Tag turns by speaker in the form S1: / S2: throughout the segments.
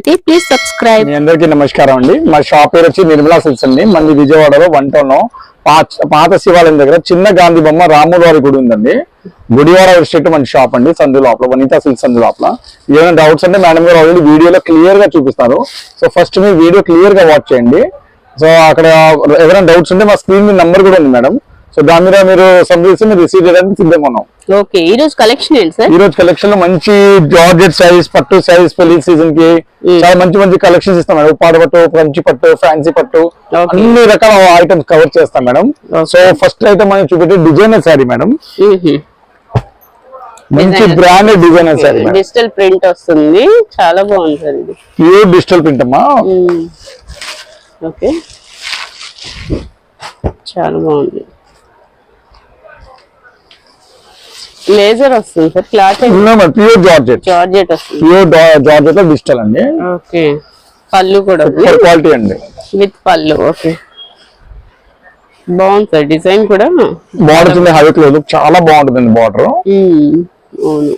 S1: చూస్తున్నట్లయితే please subscribe
S2: మీ అందరికీ నమస్కారం అండి. మా షాప్ పేరు వచ్చి నిర్మలా సిల్స్ అండి. మంది విజయవాడలో వన్ టౌన్ పాత పాత శివాలయం దగ్గర చిన్న గాంధీ బొమ్మ రాముల వారి గుడి ఉందండి. గుడివాడ స్ట్రీట్ మన షాప్ అండి. సందు లోపల వనితా సిల్స్ సందు లోపల. ఏమైనా డౌట్స్ అంటే మేడం గారు ఆల్రెడీ వీడియోలో క్లియర్గా చూపిస్తారు. సో ఫస్ట్ మీ వీడియో క్లియర్గా వాచ్ చేయండి. సో అక్కడ ఎవరైనా డౌట్స్ ఉంటే మా స్క్రీన్ మీద నంబర్ కూడా ఉంది మేడం. సో దాని మీద మీరు సంప్రదిస్తే మీరు రిసీవ్ చేయడానికి సిద్ధంగా ఉన్నాం.
S1: ఓకే ఈ రోజు కలెక్షన్ ఏంటి సార్
S2: ఈ రోజు కలెక్షన్లో మంచి జార్జెట్ సైజ్ పట్టు సైజ్ పెళ్ళి సీజన్కి చాలా మంచి మంచి కలెక్షన్స్ ఇస్తాం మేడం. ఉప్పాడ పట్టు కంచి పట్టు ఫ్యాన్సీ పట్టు. అన్ని రకాల ఐటమ్స్ కవర్ చేస్తాం మేడం. సో ఫస్ట్ ఐటమ్ మనం చూపెట్టే డిజైనర్ శారీ మేడం. మంచి
S1: Designer.
S2: Branded designer sari madam.
S1: Digital print వస్తుంది. చాలా బాగుంది సార్ ఇది.
S2: ప్యూర్ డిజిటల్ ప్రింట్ అమ్మా.
S1: ఓకే చాలా బాగుంది. లేజర్ వస్తుంది sir cloth
S2: pure georgette.
S1: Georgette వస్తుంది.
S2: ప్యూర్ జార్జెట్ డిజిటల్ అండి.
S1: ఓకే. పళ్ళు కూడా
S2: క్వాలిటీ అండి.
S1: విత్ పళ్ళు ఓకే. బాగుంది సార్ డిజైన్ కూడా.
S2: ఉంది హైట్ లేదు చాలా బాగుంటుందండి బార్డర్.
S1: అవును.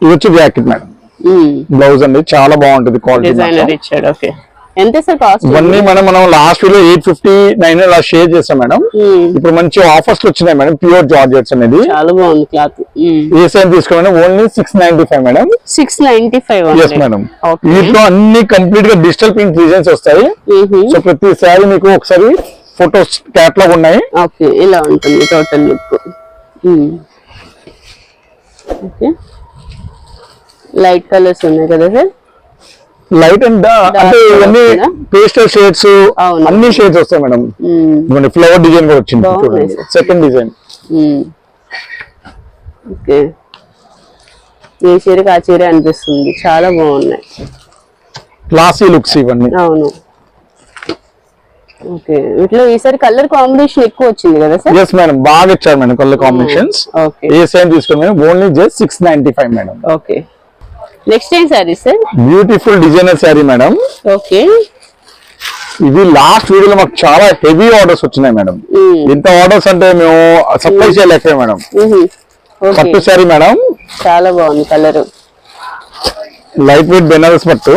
S2: ఇది వచ్చి జాకెట్ మేడం. బ్లౌజ్ అండి చాలా బాగుంటుంది క్వాలిటీ
S1: డిజైనర్ ఇచ్చాడు ఓకే. ఎంత సార్ కాస్ట్
S2: ఇవన్నీ మనం మనం last video eight fifty nine అలా షేర్ చేస్తాం మేడం. ఇప్పుడు మంచి ఆఫర్స్ వచ్చినాయి మేడం ప్యూర్ జార్జెట్స్ అనేది.
S1: చాలా బాగుంది క్లాత్
S2: ఏ సైజ్ తీసుకోండి only six ninety five madam.
S1: Six ninety five
S2: yes madam వీటిలో అన్ని కంప్లీట్గా డిజిటల్ ప్రింట్ డిజైన్స్ వస్తాయి. సో ప్రతి శారీ మీకు ఒకసారి ఫొటోస్ క్యాట్లాగ్ ఉన్నాయి.
S1: ఓకే ఇలా ఉంటుంది total look okay light colours ఉన్నాయి కదా సార్?
S2: లైట్ అండ్ అంటే ఇవన్నీ? Pastel shades. అన్ని షేడ్స్ వస్తాయి మేడం. ఇవన్నీ ఫ్లవర్ డిజైన్ కూడా వచ్చింది. Second design
S1: okay. ఏ చీరకి ఆ చీర అనిపిస్తుంది. చాలా బాగున్నాయి.
S2: క్లాసీ లుక్స్ ఇవన్నీ.
S1: అవును. ఓకే. వీటిలో ఈసారి కలర్ కాంబినేషన్ ఎక్కువ వచ్చింది కదా సార్?
S2: ఎస్ మేడం బాగా ఇచ్చారు మేడం కలర్ కాంబినేషన్స్ ఏ only just six ninety five madam
S1: okay. Next ఏం sari sir
S2: beautiful designer sari madam
S1: okay
S2: ఇది లాస్ట్ వీడియోలో మాకు చాలా హెవీ ఆర్డర్స్ వచ్చినాయి మేడం ఎంత ఆర్డర్స్ అంటే మేము సప్లై చేయలేకపోయాం మేడం పట్టు శారీ మేడం
S1: చాలా బాగుంది కలర్
S2: లైట్ వెయిట్ బెనారస్ పట్టు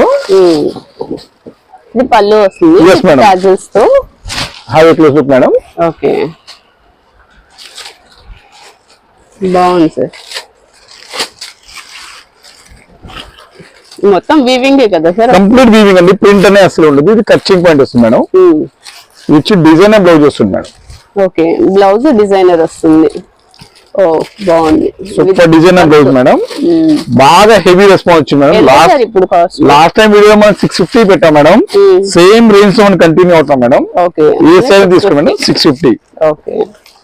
S1: ఇది పళ్ళు వస్తుంది. తో.
S2: High close look madam
S1: okay బాగుంది సార్ మొత్తం వీవింగ్ కదా సార్?
S2: కంప్లీట్ వీవింగ్ అండి ప్రింట్ అనే అసలు ఉండదు ఇది కచ్చింగ్ పాయింట్ వస్తుంది మేడం. ఇది డిజైనర్ బ్లౌజ్ వస్తుంది మేడం.
S1: ఓకే బ్లౌజ్ డిజైనర్ వస్తుంది. బాగుంది.
S2: Super designer blouse madam. బాగా హెవీ రెస్పాన్స్ వచ్చింది madam. Last last time video మనం సిక్స్ ఫిఫ్టీ పెట్టాం మేడం.
S1: Hmm.
S2: సేమ్ రేంజ్లో మనం కంటిన్యూ అవుతాం మేడం.
S1: ఓకే
S2: ఏ సైజ్ తీసుకోండి మేడం సిక్స్ ఫిఫ్టీ
S1: ఓకే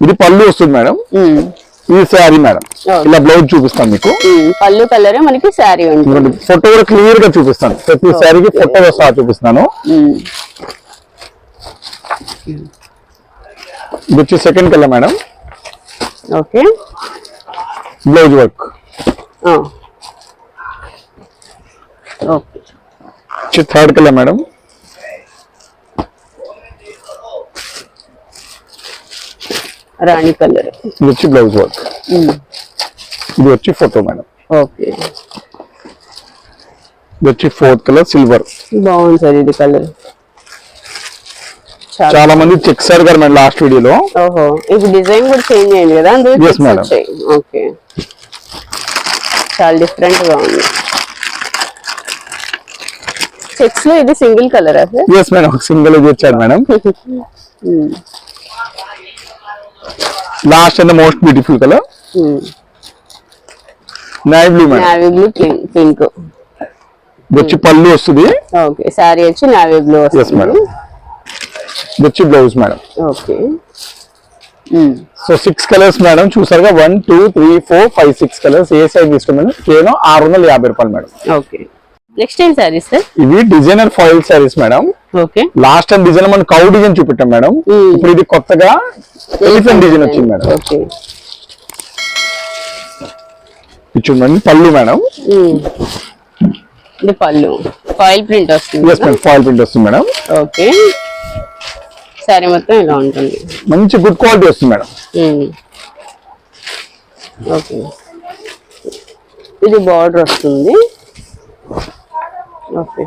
S2: ఇది పళ్ళు వస్తుంది మేడం.
S1: మ్మ్.
S2: ఇది శారీ మేడం. ఇలా బ్లౌజ్ చూపిస్తాను మీకు.
S1: పళ్ళు కలరే మనకి శారీ ఉంటుంది.
S2: ఫోటో కూడా క్లియర్గా చూపిస్తాను. ప్రతి శారీకి ఫోటో సహా చూపిస్తాను. ఇది వచ్చి second colour madam.
S1: Okay.
S2: Blouse work third colour madam.
S1: రాణి కలర్.
S2: ఇది వచ్చి బ్లౌజ్ వర్క్ ఇది వచ్చి ఫోటో మేడం
S1: ఓకే.
S2: ఇది వచ్చి ఫోర్త్ కలర్ సిల్వర్
S1: బాగుంది సార్ ఇది కలర్. చాలా
S2: మంది చెక్ సార్ గారు మేడం లాస్ట్ వీడియోలో
S1: ఓహో. ఇది డిజైన్ కూడా చేంజ్ అయింది కదా అందులో ఓకే. చాలా డిఫరెంట్గా ఉంది. చెక్స్లో ఇది single colour sir?
S2: Yes madam single వచ్చారు madam last and most beautiful colour navy blue madam
S1: navy blue pink
S2: వచ్చి పళ్ళు వస్తుంది.
S1: ఓకే సారీ వచ్చి నావీ బ్లూ
S2: Yes,
S1: వస్తుంది.
S2: ఇది వచ్చి blouse madam
S1: okay
S2: so six colours madam చూసారుగా one two three four five six colours ఏ size తీసుకోండి కేవలం ఆరు వందల యాభై రూపాయలు మేడం
S1: ఓకే నెక్స్ట్ ఏం సారీస్ సార్?
S2: ఇవి designer foil saris madam last time design మనం కౌ డిజైన్ చూపెట్టాం మేడం.
S1: Hmm.
S2: ఇప్పుడు ఇది కొత్తగా ఎలిఫెంట్ డిజైన్ వచ్చింది మేడం. చూడండి పళ్ళు మేడం.
S1: ఇది పళ్ళు. ఫాయిల్ ప్రింట్ వస్తుంది
S2: ఫాయిల్ ప్రింట్ వస్తుంది మేడం.
S1: ఓకే సారీ మొత్తం ఇలా ఉంటుంది.
S2: మంచి గుడ్ క్వాలిటీ వస్తుంది మేడం.
S1: ఓకే ఇది బార్డర్ వస్తుంది. ఓకే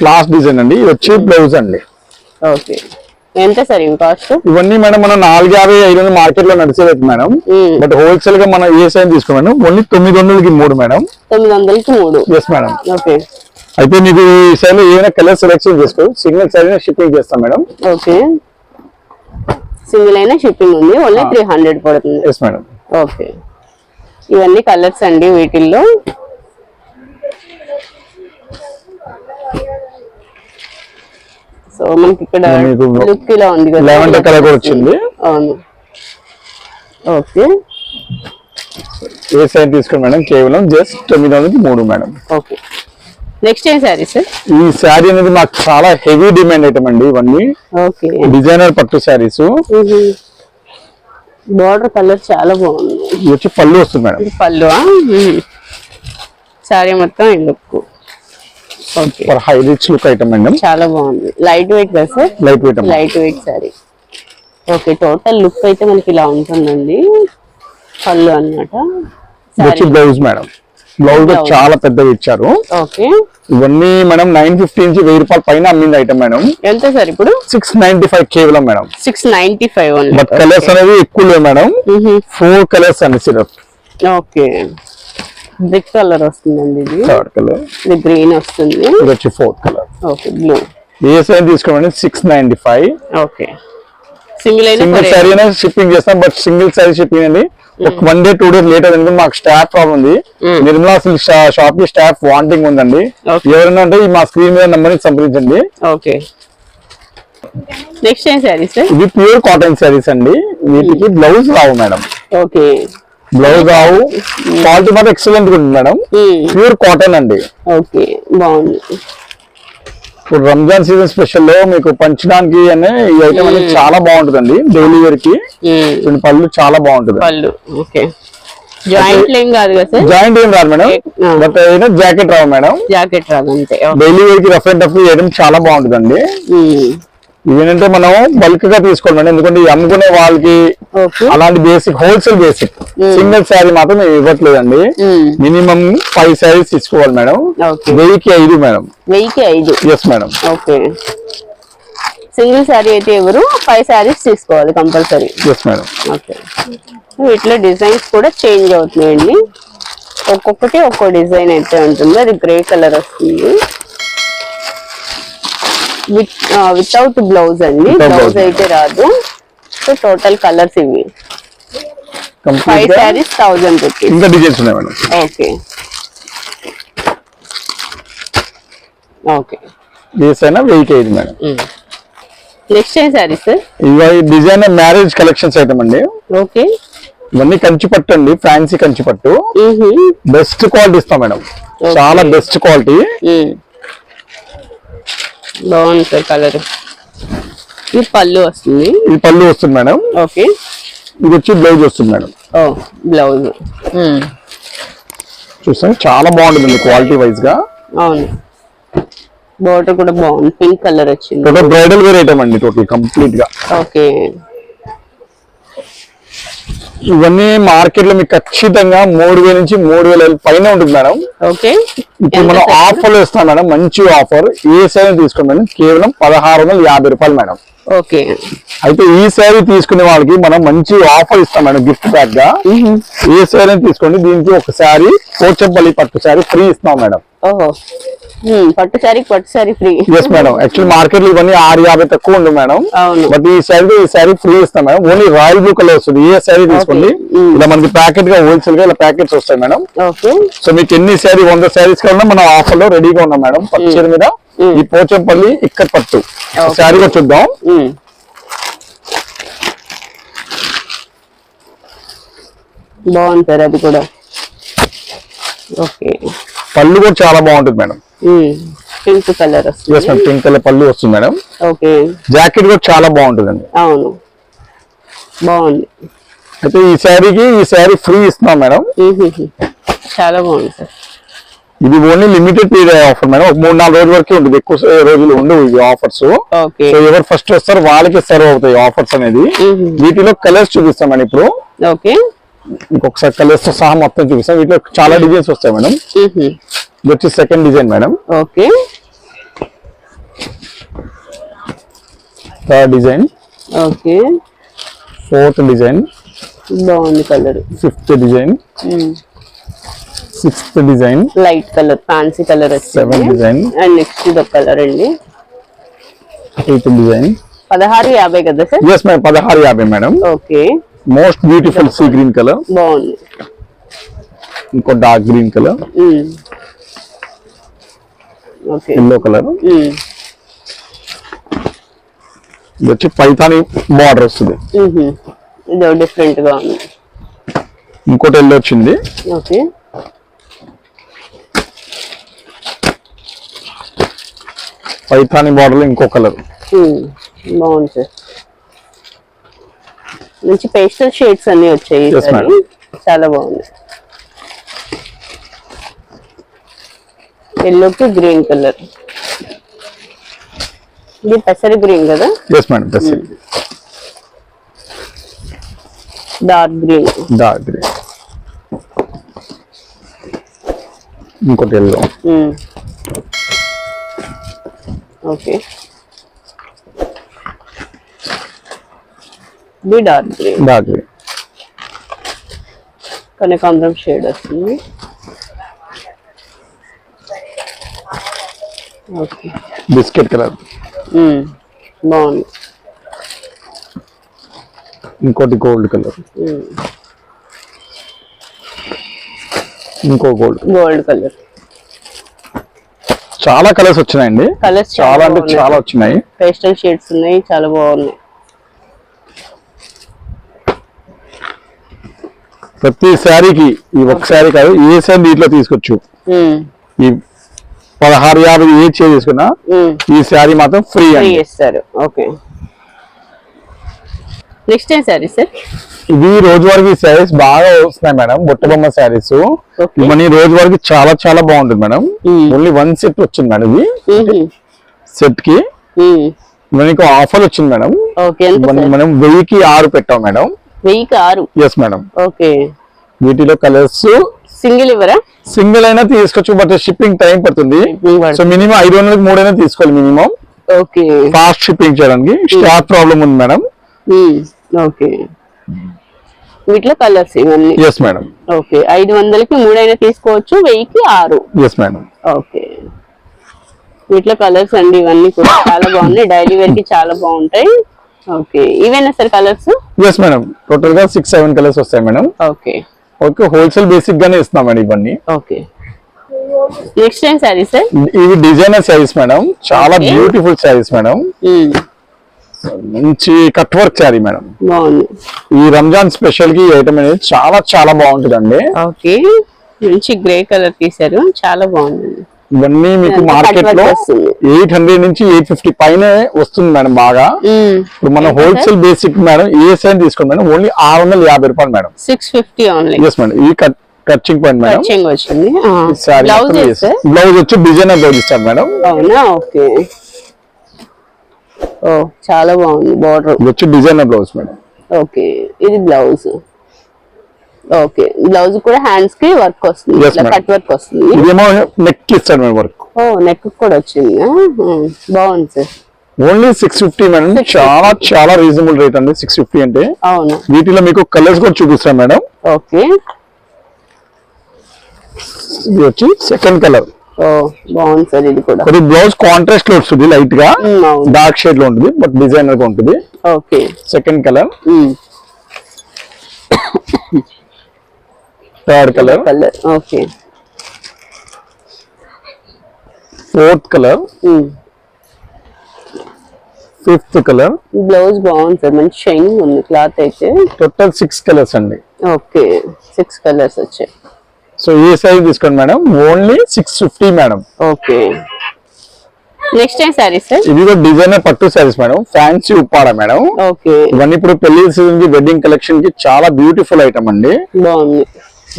S2: క్లాస్ డిజైన్ అండి. ఇది వచ్చి బ్లౌజ్ అండి.
S1: ఓకే. ఎంత సార్ ఇవి కాస్ట్?
S2: ఇవన్నీ మేడం మనం నాలుగు యాభై ఐదు వందలు మార్కెట్లో నడిచేది మేడం బట్ హోల్సేల్గా మనం ఏ సైజ్ తీసుకున్నాం ఓన్లీ తొమ్మిది వందలకి మూడు మేడం.
S1: తొమ్మిది వందలకి మూడు.
S2: Yes madam
S1: okay.
S2: అయితే మీకు ఈ సైజ్ ఏమైనా కలర్ సెలెక్షన్ చేసుకో. సింగిల్ సైజ్ షిప్పింగ్ చేస్తాం మేడం.
S1: ఓకే. సింగిల్ అయినా షిప్పింగ్ ఉంది. ఓన్లీ త్రీ హండ్రెడ్ పడుతుంది.
S2: Yes madam
S1: okay. ఇవన్నీ కలర్స్ అండి వీటిల్లో. సో మనకి ఇక్కడ లుక్ ఇలా ఉంది కదా.
S2: లెవెండర్ కలర్ కూడా వచ్చింది.
S1: అవును. ఓకే.
S2: ఏ సైజ్ తీసుకోండి మేడం? కేవలం జస్ట్ తొమ్మిది వందలకి మూడు మేడం.
S1: ఓకే. నెక్స్ట్ ఏం సారీ సార్?
S2: ఈ శారీ అనేది మాకు చాలా హెవీ డిమాండ్ ఐటమ్ అండి ఇవన్నీ.
S1: ఓకే.
S2: డిజైనర్ పట్టు శారీస్.
S1: బార్డర్ కలర్ చాలా బాగుంది.
S2: ఇది వచ్చి పళ్ళు వస్తుంది మేడం.
S1: పళ్ళు సారీ మొత్తం okay
S2: for high rich look item madam.
S1: చాలా బాగుంది. లైట్ వెయిట్ కదా sir
S2: light weight
S1: light weight sari okay total look అయితే మనకి ఇలా ఉంటుందండి. పళ్ళు అన్నమాట.
S2: Blouse madam. బ్లౌజ్. చాలా పెద్దగా ఇచ్చారు.
S1: ఓకే
S2: ఇవన్నీ మేడం నైన్ ఫిఫ్టీ నుంచి వెయ్యి రూపాయల పైన అమ్మింది ఐటమ్ మేడం.
S1: ఎంత సార్ ఇప్పుడు?
S2: సిక్స్ నైన్టీ ఫైవ్ కేవలం madam.
S1: Six ninety five
S2: but colours అనేది ఎక్కువ మేడం. ఫోర్ కలర్స్ అండి సిరప్.
S1: ఓకే బ్రిక్ కలర్ వస్తుందండి ఇది.
S2: థర్డ్ కలర్
S1: ఇది గ్రీన్ వస్తుంది.
S2: ఇది వచ్చి ఫోర్త్ కలర్
S1: ఓకే బ్లూ
S2: ఏ సైజ్ తీసుకోండి six ninety five
S1: okay single
S2: single. Sari shipping చేస్తాం బట్ సింగిల్ సారీ షిప్పింగ్ అండి. ఒక one day two days late అయింది మాకు స్టాఫ్ ప్రాబ్లం ఉంది.
S1: Mm.
S2: నిర్మలా సిల్క్ షాప్కి స్టాఫ్ వాంటింగ్ ఉందండి. ఎవరైనా అంటే మా స్క్రీన్ మీద నెంబర్ని సంప్రదించండి.
S1: ఓకే నెక్స్ట్ ఏం
S2: ఇది ప్యూర్ కాటన్ సారీస్ అండి. వీటికి బ్లౌజ్ రావు మేడం
S1: ఓకే
S2: బ్లౌజ్ రావు క్వాలిటీ మాత్రం ఎక్సలెంట్ ఉంది మేడం. ప్యూర్ కాటన్ అండి.
S1: ఓకే బాగుంది.
S2: ఇప్పుడు రంజాన్ సీజన్ స్పెషల్లో మీకు పంచడానికి అనే ఈ ఐటమ్ అనేది చాలా బాగుంటుందండి. డైలీ
S1: వేర్కి.
S2: దీని పళ్ళు చాలా బాగుంటుంది.
S1: పళ్ళు ఓకే. జాయింట్ ఏం కాదు కదా సార్?
S2: జాయింట్ ఏం రాదు మేడం.
S1: Ah.
S2: బట్ అయినా జాకెట్ రావు మేడం.
S1: జాకెట్ రాదు అంతే
S2: డైలీ వేర్కి రఫ్ అండ్ టఫ్ చేయడం చాలా బాగుంటుందండి. ఇవేంటంటే మనం బల్క్గా తీసుకోవాలి మేడం ఎందుకంటే అమ్ముకునే వాళ్ళకి అలాంటి basic wholesale basic single sari మాత్రం ఇవ్వట్లేదండి. మినిమం ఫైవ్ శారీస్ తీసుకోవాలి మేడం. వెయ్యికి ఐదు మేడం.
S1: వెయ్యికి ఐదు.
S2: Yes madam.
S1: Okay. Single sari అయితే ఎవరు? ఫైవ్ శారీస్ తీసుకోవాలి కంపల్సరీ
S2: ఎస్ మేడం.
S1: ఓకే. వీటిలో డిజైన్స్ కూడా చేంజ్ అవుతున్నాయండి. ఒక్కొక్కటి ఒక్కో డిజైన్ అయితే ఉంటుంది. అది గ్రే కలర్ వస్తుంది. విత్ వితౌట్ బ్లౌజ్ అండి. బ్లౌజ్. అయితే రాదు. సో టోటల్ కలర్స్ ఇవి. ఫైవ్ శారీస్ థౌజండ్ రూపీస్
S2: ఇంకా డిజైన్స్ ఉన్నాయి మేడం.
S1: ఓకే ఓకే
S2: అయినా వెయ్యికి ఐదు మేడం?
S1: నెక్స్ట్ ఏం శారీ సార్
S2: ఇవి డిజైన్ మ్యారేజ్ కలెక్షన్స్ ఐటమ్ అండి.
S1: ఓకే
S2: ఇవన్నీ కంచి పట్టు అండి ఫ్యాన్సీ కంచి పట్టు. బెస్ట్ క్వాలిటీ ఇస్తాం మేడం. చాలా బెస్ట్ క్వాలిటీ
S1: సార్ కలర్. ఇది పళ్ళు వస్తుంది.
S2: ఇది పళ్ళు వస్తుంది మేడం.
S1: ఓకే.
S2: ఇది వచ్చి బ్లౌజ్ వస్తుంది మేడం.
S1: ఓ బ్లౌజ్.
S2: చూస్తాం చాలా బాగుంటుంది క్వాలిటీ వైజ్గా.
S1: అవును. బోర్డర్ కూడా బాగుంది. పింక్ కలర్ వచ్చింది.
S2: టోటల్ బ్రైడల్ వేర్ ఐటమ్ అండి టోటల్ కంప్లీట్గా.
S1: ఓకే.
S2: ఇవన్నీ మార్కెట్లో మీకు ఖచ్చితంగా మూడు వేల నుంచి మూడు వేల పైన ఉంటుంది మేడం.
S1: ఓకే.
S2: ఇప్పుడు మనం ఆఫర్ ఇస్తాం మేడం మంచి ఆఫర్. ఏ శారీ తీసుకోండి మేడం కేవలం పదహారు వందల యాభై రూపాయలు మేడం.
S1: ఓకే.
S2: అయితే ఈ శారీ తీసుకునే వాళ్ళకి మనం మంచి ఆఫర్ ఇస్తాం మేడం గిఫ్ట్ బ్యాక్గా. ఏ శారీ తీసుకోండి దీనికి ఒక శారీ పోచంపల్లి పట్టు శారీ ఫ్రీ ఇస్తాం మేడం.
S1: ఓహో. Hmm, పట్టు శారీ పట్టు sari free
S2: yes madam actual మార్కెట్లో ఇవన్నీ ఆరు యాభై తక్కువ ఉంది మేడం బట్ ఈ శారీ ఈ శారీ ఫ్రీ ఇస్తాం madam only royal blue colour వస్తుంది. ఏ శారీ తీసుకోండి.
S1: Hmm.
S2: ఇలా మనకి ప్యాకెట్గా హోల్సేల్గా ఇలా ప్యాకెట్స్ వస్తాయి మేడం సో మీకు ఎన్ని శారీ వంద శారీస్ కన్నా మనం ఆఫర్లో రెడీగా ఉన్నాం మేడం hmm. పట్టు చీర మీద ఈ పోచంపల్లి ఇక్కడ పట్టు. శారీగా చూద్దాం.
S1: బాగుంటారు అది కూడా. ఓకే
S2: పళ్ళు కూడా చాలా బాగుంటుంది మేడం.
S1: పింక్ కలర్
S2: ఎస్
S1: వస్తుంది
S2: మేడం పింక్ కలర్ పళ్ళు వస్తుంది మేడం.
S1: ఓకే.
S2: జాకెట్ కూడా చాలా బాగుంటుందండి.
S1: అవును. బాగుంది.
S2: అయితే ఈ శారీకి ఈ శారీ ఫ్రీ ఇస్తున్నాం మేడం.
S1: చాలా బాగుంది సార్.
S2: ఇది only limited period offer madam. మూడు నాలుగు రోజుల వరకే ఉంటుంది. ఎక్కువ రోజులు ఉండవు ఇవి ఆఫర్స్. సో ఎవరు ఫస్ట్ వస్తారో వాళ్ళకి సర్వ్ అవుతాయి ఆఫర్స్ అనేది. వీటిలో కలర్స్ చూపిస్తాం మేడం ఇప్పుడు.
S1: ఓకే.
S2: ఇంకొకసారి కలర్స్ సహా మొత్తం చూపిస్తాం. వీటిలో చాలా డిజైన్స్ వస్తాయి మేడం. ఇది వచ్చి second design madam.
S1: Okay.
S2: Third design
S1: okay.
S2: Fourth design
S1: బాగుంది colour.
S2: Fifth design sixth design
S1: light colour fancy colour
S2: seven design
S1: and next ఇది ఒక కలర్ అండి.
S2: ఎయిత్ డిజైన్
S1: పదహారు యాభై కదా సార్?
S2: ఎస్ మేడం పదహారు యాభై madam.
S1: Okay.
S2: Most beautiful sea green colour
S1: బాగుంది.
S2: ఇంకో dark green colour yellow colour. ఇది వచ్చి పైతాని బార్డర్ వస్తుంది.
S1: ఇదో డిఫరెంట్గా ఉంది.
S2: ఇంకోటి ఎల్లో వచ్చింది.
S1: ఓకే
S2: పైతాని బార్డర్ ఇంకో కలర్
S1: మ్మ్. బాగుంది సార్ మంచి పేస్టల్ షేడ్స్ అన్ని వచ్చాయి. చాలా బాగుంది. ఎల్లోకి గ్రీన్ కలర్ ఇది పెసరి గ్రీన్ కదా?
S2: Yes madam best
S1: dark green
S2: dark green ఇంకోటి ఎల్లో
S1: ఓకే ఇది డార్క్ గ్రీన్
S2: డార్క్ గ్రీన్
S1: కనకాంబరం షేడ్ వస్తుంది. Okay
S2: biscuit colour.
S1: బాగుంది.
S2: ఇంకోటి గోల్డ్ కలర్
S1: మ్మ్.
S2: ఇంకో గోల్డ్
S1: గోల్డ్ కలర్
S2: చాలా కలర్స్ వచ్చినాయండి.
S1: కలర్స్
S2: చాలా అంటే చాలా వచ్చినాయి.
S1: పేస్టల్ షేడ్స్ ఉన్నాయి చాలా బాగున్నాయి.
S2: ప్రతి శారీకి ఈ ఒక శారీ కాదు ఏ శారీ దీంట్లో తీసుకోవచ్చు
S1: మ్మ్.
S2: ఈ పదహారు యాభై ఏ చే తీసుకున్నా. ఈ శారీ మాత్రం ఫ్రీ
S1: చేస్తారు ఓకే. నెక్స్ట్ ఏం సారీ సార్?
S2: ఇవి రోజువారీ శారీస్ బాగా వస్తున్నాయి మేడం బుట్టబొమ్మ శారీస్.
S1: Okay.
S2: మన రోజువారికి చాలా చాలా బాగుంటుంది మేడం. ఓన్లీ వన్ సెట్ వచ్చింది మేడం ఇది. సెట్కి మనకి ఆఫర్ వచ్చింది మేడం. మనం వెయ్యికి ఆరు పెట్టాం మేడం.
S1: వెయ్యికి ఆరు
S2: ఎస్ మేడం
S1: ఓకే.
S2: వీటిలో కలర్స్
S1: సింగిల్ ఇవ్వరా?
S2: సింగిల్ అయినా తీసుకోవచ్చు బట్ షిప్పింగ్ టైం పడుతుంది. సో మినిమం ఐదు వందలకి మూడైనా తీసుకోవాలి మినిమం
S1: ఓకే.
S2: ఫాస్ట్ షిప్పింగ్ చేయడానికి స్టాక్ ప్రాబ్లం ఉంది మేడం
S1: ఓకే. వీటిలో కలర్స్ ఇవన్నీ?
S2: Yes madam
S1: okay. ఐదు వందలకి మూడైనా తీసుకోవచ్చు వెయ్యికి ఆరు.
S2: Yes madam
S1: okay. వీటిలో కలర్స్ అండి ఇవన్నీ కూడా చాలా బాగున్నాయి. డైలీ వేర్కి చాలా బాగుంటాయి. ఓకే. ఇవేనా సార్ కలర్స్
S2: ఎస్ మేడం టోటల్గా సిక్స్ సెవెన్ కలర్స్ వస్తాయి madam
S1: okay.
S2: Okay wholesale basic గానే ఇస్తున్నాం మేడం ఇవన్నీ.
S1: ఓకే. నెక్స్ట్ ఏం సారీ సార్
S2: ఇవి డిజైనర్ శారీస్ మేడం చాలా. బ్యూటిఫుల్ శారీస్ మేడం మంచి కట్ వర్క్ శారీ మేడం ఈ రంజాన్ స్పెషల్కి ఐటమ్ అనేది చాలా చాలా బాగుంటుందండి.
S1: ఓకే. మంచి గ్రే కలర్ తీసారు చాలా బాగుంది.
S2: ఇవన్నీ మీకు
S1: మార్కెట్లో.
S2: ఎయిట్ హండ్రెడ్ నుంచి ఎయిట్ ఫిఫ్టీ పైన వస్తుంది మేడం బాగా. ఇప్పుడు మన హోల్సేల్ బేసిక్ మేడం ఏ సైన్ తీసుకోండి మేడం ఓన్లీ ఆరు వందల యాభై రూపాయలు madam.
S1: Six fifty
S2: yes madam ఈ కట్ కచ్చింగ్ పాయింట్ మేడం
S1: బ్లౌజ్
S2: వచ్చి డిజైనర్ బ్లౌజ్ ఇస్తారు మేడం.
S1: ఓకే. ఓ చాలా బాగుంది బార్డర్.
S2: వచ్చి డిజైనర్ బ్లౌజ్ మేడం.
S1: ఓకే ఇది బ్లౌజ్ ఓకే. బ్లౌజ్ కూడా హ్యాండ్స్కి వర్క్ వస్తుంది. కట్ వర్క్ వస్తుంది.
S2: ఇదేమో నెక్ ఇస్తాడు మేడం వర్క్
S1: ఓ నెక్ కూడా వచ్చింది? ఉమ్, బాగుంది sir.
S2: Only six fifty madam చాలా చాలా రీజనబుల్ రేట్ అండి సిక్స్ ఫిఫ్టీ అంటే.
S1: అవును.
S2: వీటిలో మీకు కలర్స్ కూడా చూపిస్తాను మేడం
S1: ఓకే.
S2: ఇది వచ్చి సెకండ్ కలర్
S1: బాగుంది సార్ ఇది కూడా.
S2: కొద్ది బ్లౌజ్ కాంట్రాస్ట్లో వస్తుంది
S1: లైట్గా.
S2: డార్క్ షేడ్లో ఉంటుంది బట్ డిజైనర్గా ఉంటుంది.
S1: Okay.
S2: Second colour third colour
S1: colour okay
S2: fourth colour fifth colour
S1: blouse బాగుంది సార్ మంచి షైనింగ్ ఉంది. క్లాత్ అయితే.
S2: టోటల్ సిక్స్ కలర్స్ అండి.
S1: ఓకే సిక్స్ కలర్స్ వచ్చాయి.
S2: సో ఏ సైజ్ తీసుకోండి madam only six fifty madam
S1: okay next ఏం సారీ సార్
S2: ఇది కూడా డిజైనర్ పట్టు saris madam fancy Uppada madam
S1: okay
S2: ఇవన్నీ ఇప్పుడు పెళ్ళి సీజన్కి వెడ్డింగ్ కలెక్షన్కి చాలా బ్యూటిఫుల్ ఐటమ్ అండి.
S1: బాగుంది.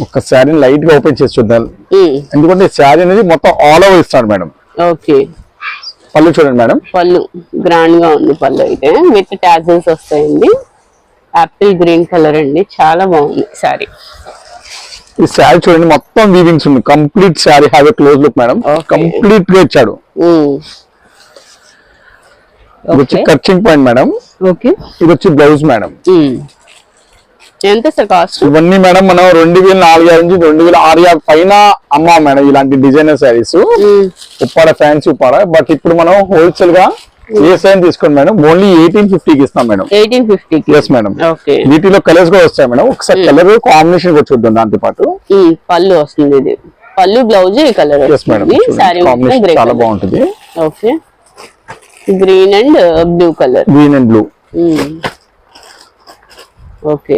S2: ఒక శారీని లైట్గా ఓపెన్ చేసి చూద్దాం. ఎందుకంటే శారీ అనేది మొత్తం ఆల్ ఓవర్ ఇస్తాడు మేడం.
S1: ఓకే.
S2: పళ్ళు చూడండి మేడం.
S1: పళ్ళు. గ్రాండ్గా ఉంది పళ్ళు అయితే. విత్ టాజల్స్ వస్తాయండి. యాపిల్ గ్రీన్ కలర్ అండి. చాలా బాగుంది సారీ
S2: ఈ శారీ చూడండి మొత్తం వీవింగ్స్ ఉంది. Complete sari. Have a close look madam. కంప్లీట్గా ఇచ్చాడు. ఇది వచ్చి
S1: ఓకే.
S2: కర్చింగ్ పాయింట్ మేడం.
S1: ఓకే.
S2: ఇది వచ్చి బ్లౌజ్ మేడం.
S1: ఎంత సార్ కాస్ట్?
S2: ఇవన్నీ మేడం మనం రెండు వేల నాలుగు వేల నుంచి రెండు వేల ఆరు వేల పైన అమ్మాం మేడం ఇలాంటి designer saris. Uppada fancy Uppada. But ఇప్పుడు మనం హోల్సేల్గా ఏ సైన్ తీసుకోండి మేడం? ఓన్లీ ఎయిటీన్ ఫిఫ్టీకి ఇస్తాం మేడం.
S1: ఎయిటీన్ ఫిఫ్టీకి
S2: ఎస్ మేడం
S1: ఓకే.
S2: వీటిలో కలర్స్ కూడా వస్తాయి మేడం. ఒకసారి కలర్ కాంబినేషన్ కూడా చూద్దాం దాంతో పాటు.
S1: పళ్ళు వస్తుంది ఇది. పళ్ళు బ్లౌజ్ ఈ కలర్
S2: ఎస్ మేడం చాలా బాగుంటుంది.
S1: Okay. Green and blue colour
S2: green and blue
S1: okay.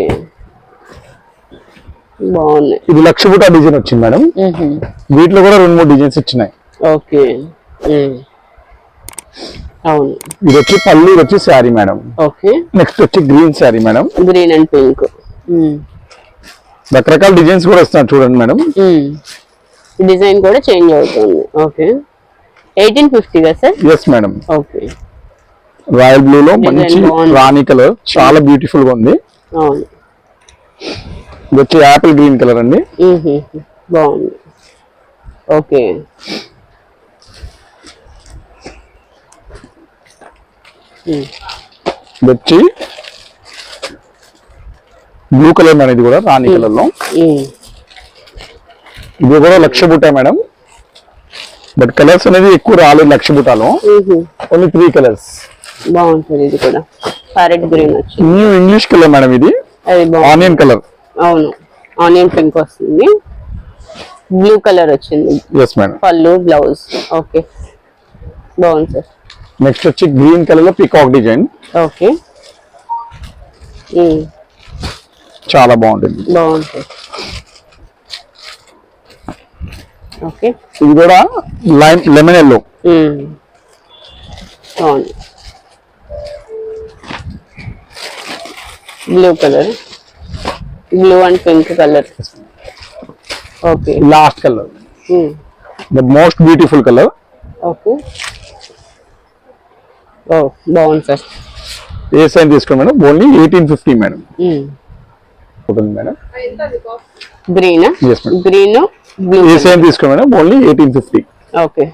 S2: ఇది లక్ష బుటా డిజైన్ వచ్చింది మేడం. వీటిలో కూడా రెండు మూడు డిజైన్స్ వచ్చినాయి.
S1: ఓకే. అవును.
S2: ఇది వచ్చి పళ్ళు ఇది వచ్చి శారీ మేడం.
S1: ఓకే.
S2: నెక్స్ట్ వచ్చి green sari madam.
S1: Green and pink.
S2: రకరకాల డిజైన్స్ కూడా వస్తున్నాయి చూడండి మేడం.
S1: డిజైన్ కూడా చేంజ్ అవుతుంది. ఓకే. ఎయిటీన్ ఫిఫ్టీ కదా sir?
S2: Yes madam.
S1: Okay.
S2: Royal blue లో మంచి. రాణి కలర్. చాలా బ్యూటిఫుల్గా ఉంది.
S1: అవును.
S2: ఇది వచ్చి యాపిల్ గ్రీన్ కలర్ అండి.
S1: బాగుంది. ఓకే.
S2: ఇది వచ్చి బ్లూ కలర్ ఇది కూడా రాణి
S1: కలర్లో.
S2: ఇది కూడా లక్ష బుట్ట మేడం. బట్ కలర్స్ అనేది ఎక్కువ రాలేదు లక్ష బుటాలో
S1: మ్మ్.
S2: Only three colours.
S1: బాగుంటుంది ఇది కూడా. Parrot green
S2: new English colour madam ఇది. Onion colour.
S1: అవును. ఆనియన్ పింక్ వస్తుంది. బ్లూ కలర్ వచ్చింది.
S2: ఎస్ మేడం
S1: పళ్ళు బ్లౌజ్. ఓకే. బాగుంది సార్.
S2: నెక్స్ట్ వచ్చి గ్రీన్ కలర్లో పికాక్ డిజైన్
S1: ఓకే.
S2: చాలా బాగుంటుంది.
S1: బాగుంది సార్. ఓకే.
S2: ఇది కూడా లైమ్ లెమన్ ఎల్లో.
S1: బాగుంది. Blue colour. Blue and pink colour. Okay.
S2: Last colour. The most beautiful colour
S1: okay. ఓ బాగుంది సార్.
S2: ఏ సైన్ తీసుకోండి madam? Only eighteen fifty madam. ఉంటుంది మేడం.
S1: గ్రీన్. గ్రీన్ బ్లూ
S2: ఏ సైన్ తీసుకోండి madam? Only eighteen fifty
S1: okay.